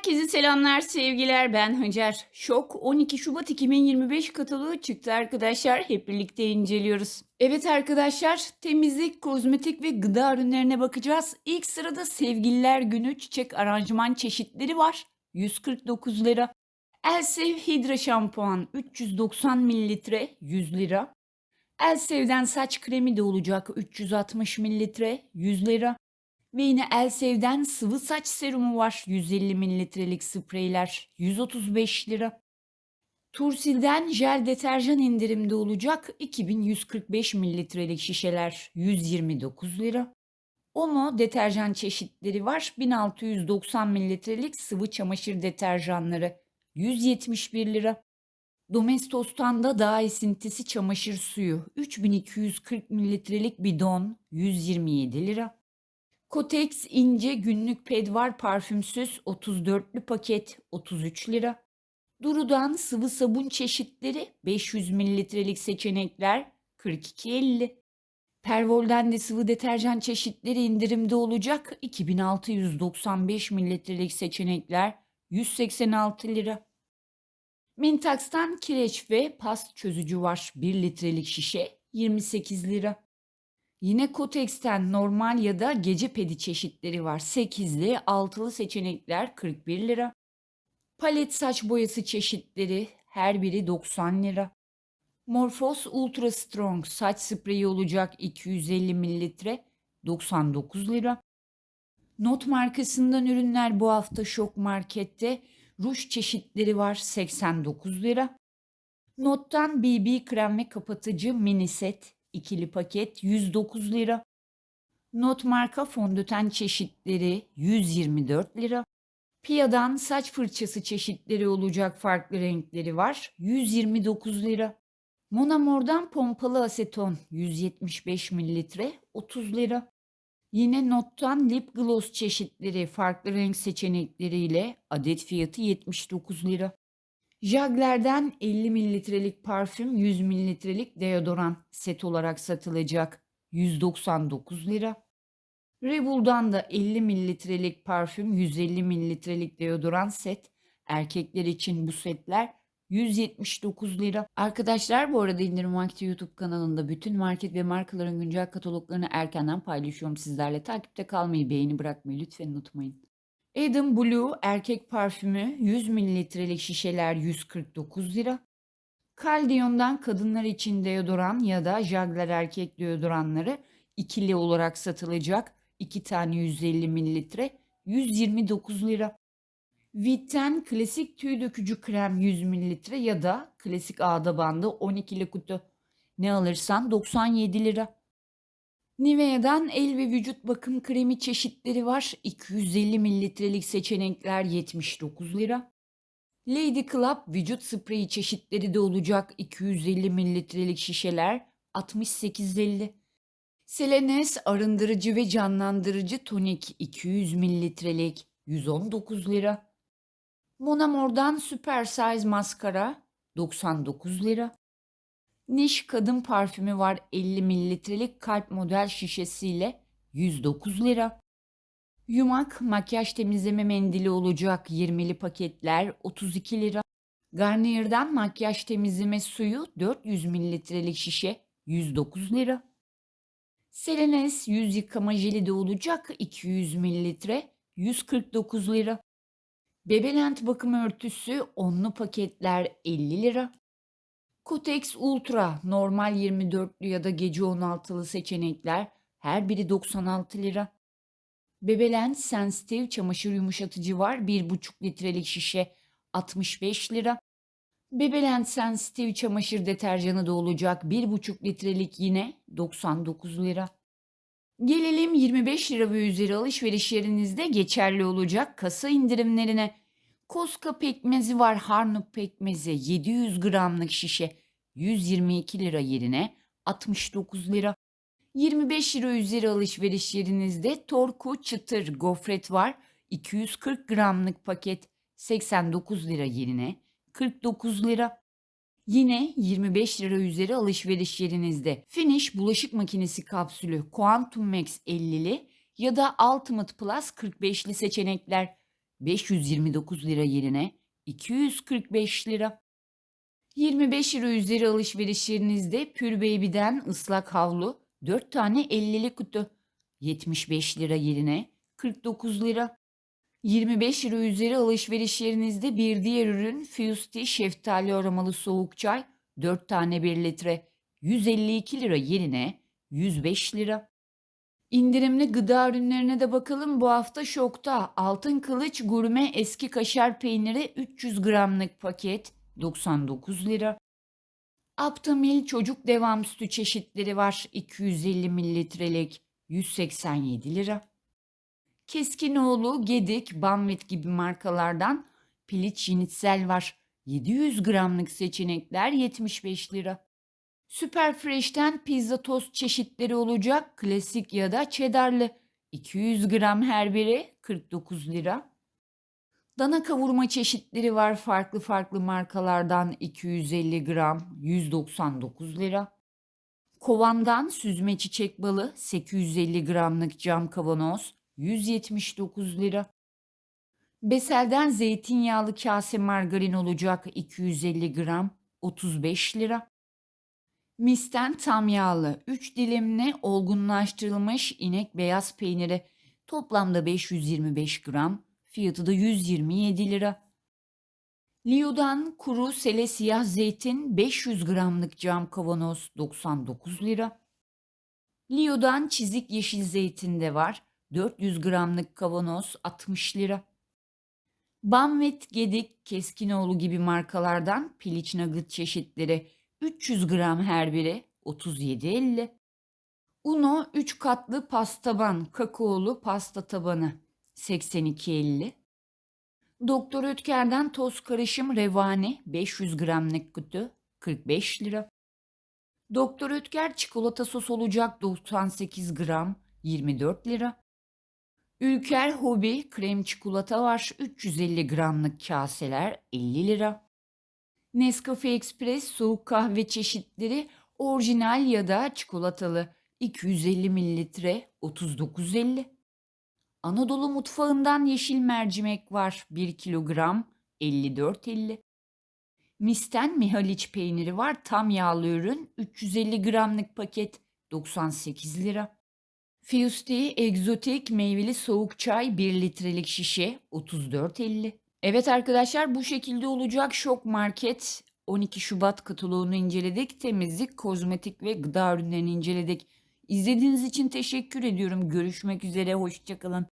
Herkese selamlar, sevgiler. Ben Hacer. Şok 12 Şubat 2025 kataloğu çıktı arkadaşlar. Hep birlikte inceliyoruz. Evet arkadaşlar, temizlik, kozmetik ve gıda ürünlerine bakacağız. İlk sırada Sevgililer Günü çiçek aranjman çeşitleri var. 149 lira. Elsev Hidra Şampuan 390 mililitre 100 lira. Elsev'den saç kremi de olacak 360 mililitre 100 lira. Ve yine Elsev'den sıvı saç serumu var. 150 mililitrelik spreyler 135 lira. Tursil'den jel deterjan indirimde olacak 2145 mililitrelik şişeler 129 lira. Omo deterjan çeşitleri var. 1690 mililitrelik sıvı çamaşır deterjanları 171 lira. Domestos'tan da daha esintisi çamaşır suyu 3240 mililitrelik bidon 127 lira. Kotex ince günlük pedvar parfümsüz 34'lü paket 33 lira. Duru'dan sıvı sabun çeşitleri 500 mililitrelik seçenekler 42.50. Pervol'den de sıvı deterjan çeşitleri indirimde olacak 2695 mililitrelik seçenekler 186 lira. Mintax'tan kireç ve past çözücü var 1 litrelik şişe 28 lira. Yine Kotex'ten normal ya da gece pedi çeşitleri var. 8'li, 6'lı seçenekler 41 lira. Palet saç boyası çeşitleri her biri 90 lira. Morphos Ultra Strong saç spreyi olacak 250 mililitre 99 lira. Not markasından ürünler bu hafta Şok Market'te ruj çeşitleri var 89 lira. Not'tan BB krem ve kapatıcı mini set ikili paket 109 lira. Not marka fondöten çeşitleri 124 lira. Pia'dan saç fırçası çeşitleri olacak farklı renkleri var 129 lira. Monamor'dan pompalı aseton 175 mililitre 30 lira. Yine Not'tan lip gloss çeşitleri farklı renk seçenekleriyle adet fiyatı 79 lira. Jagler'den 50 mililitrelik parfüm 100 mililitrelik deodoran set olarak satılacak 199 lira. Rebel'dan da 50 mililitrelik parfüm 150 mililitrelik deodoran set erkekler için bu setler 179 lira. Arkadaşlar bu arada indirim vakti YouTube kanalında bütün market ve markaların güncel kataloglarını erkenden paylaşıyorum sizlerle. Takipte kalmayı, beğeni bırakmayı lütfen unutmayın. Adam Blue erkek parfümü 100 mililitrelik şişeler 149 lira. Caldion'dan kadınlar için deodoran ya da Jagler erkek deodoranları ikili olarak satılacak. 2 tane 150 mililitre 129 lira. Vitten klasik tüy dökücü krem 100 mililitre ya da klasik ağda bandı 12'li kutu. Ne alırsan 97 lira. Nivea'dan el ve vücut bakım kremi çeşitleri var. 250 mililitrelik seçenekler 79 lira. Lady Club vücut spreyi çeşitleri de olacak 250 mililitrelik şişeler 68.50. Selenes arındırıcı ve canlandırıcı tonik 200 mililitrelik 119 lira. Monamor'dan Super Size maskara 99 lira. Niş kadın parfümü var 50 mililitrelik kalp model şişesiyle 109 lira. Yumak makyaj temizleme mendili olacak 20'li paketler 32 lira. Garnier'dan makyaj temizleme suyu 400 mililitrelik şişe 109 lira. Selenes yüz yıkama jeli de olacak 200 mililitre 149 lira. Bebelent bakım örtüsü onlu paketler 50 lira. Kotex Ultra normal 24'lü ya da gece 16'lı seçenekler her biri 96 lira. Bebelen Sensitive çamaşır yumuşatıcı var 1,5 litrelik şişe 65 lira. Bebelen Sensitive çamaşır deterjanı da olacak 1,5 litrelik yine 99 lira. Gelelim 25 lira ve üzeri alışveriş yerinizde geçerli olacak kasa indirimlerine. Koska pekmezi var Harnup pekmezi 700 gramlık şişe 122 lira yerine 69 lira. 25 lira üzeri alışveriş yerinizde Torku çıtır gofret var 240 gramlık paket 89 lira yerine 49 lira. Yine 25 lira üzeri alışveriş yerinizde Finish bulaşık makinesi kapsülü Quantum Max 50'li ya da Ultimate Plus 45'li seçenekler 529 lira yerine 245 lira. 25 lira üzeri alışverişlerinizde Pür Baby'den ıslak havlu 4 tane 50'li kutu 75 lira yerine 49 lira. 25 lira üzeri alışverişlerinizde bir diğer ürün Fusti şeftali aromalı soğuk çay 4 tane 1 litre 152 lira yerine 105 lira. İndirimli gıda ürünlerine de bakalım. Bu hafta şokta Altın Kılıç Gurme Eski Kaşar Peyniri 300 gramlık paket 99 lira. Aptamil çocuk devam sütü çeşitleri var 250 mililitrelik 187 lira. Keskinoğlu, Gedik, Banvit gibi markalardan piliç yenitsel var. 700 gramlık seçenekler 75 lira. Süper Fresh'ten pizza tost çeşitleri olacak. Klasik ya da cheddarlı. 200 gram her biri 49 lira. Dana kavurma çeşitleri var farklı farklı markalardan 250 gram 199 lira. Kovandan süzme çiçek balı 850 gramlık cam kavanoz 179 lira. Besel'den zeytinyağlı kase margarin olacak 250 gram 35 lira. Mis'ten tam yağlı 3 dilimli olgunlaştırılmış inek beyaz peyniri toplamda 525 gram fiyatı da 127 lira. Lio'dan kuru sele siyah zeytin 500 gramlık cam kavanoz 99 lira. Lio'dan çizik yeşil zeytin de var 400 gramlık kavanoz 60 lira. Banvit, Gedik, Keskinoğlu gibi markalardan piliç nugget çeşitleri 300 gram her biri 37.50. Uno 3 katlı pastaban kakaolu pasta tabanı 82.50. Doktor Ötker'den toz karışım revani 500 gramlık kutu 45 lira. Doktor Ötker çikolata sos olacak 98 gram 24 lira. Ülker Hobi krem çikolata var 350 gramlık kaseler 50 lira. Nescafe Express soğuk kahve çeşitleri orijinal ya da çikolatalı 250 mililitre 39.50. Anadolu mutfağından yeşil mercimek var 1 kilogram 54.50. Misten Mihaliç peyniri var tam yağlı ürün 350 gramlık paket 98 lira. Fusti egzotik meyveli soğuk çay 1 litrelik şişe 34.50. Evet arkadaşlar bu şekilde olacak şok market 12 Şubat kataloğunu inceledik. Temizlik, kozmetik ve gıda ürünlerini inceledik. İzlediğiniz için teşekkür ediyorum. Görüşmek üzere, hoşçakalın.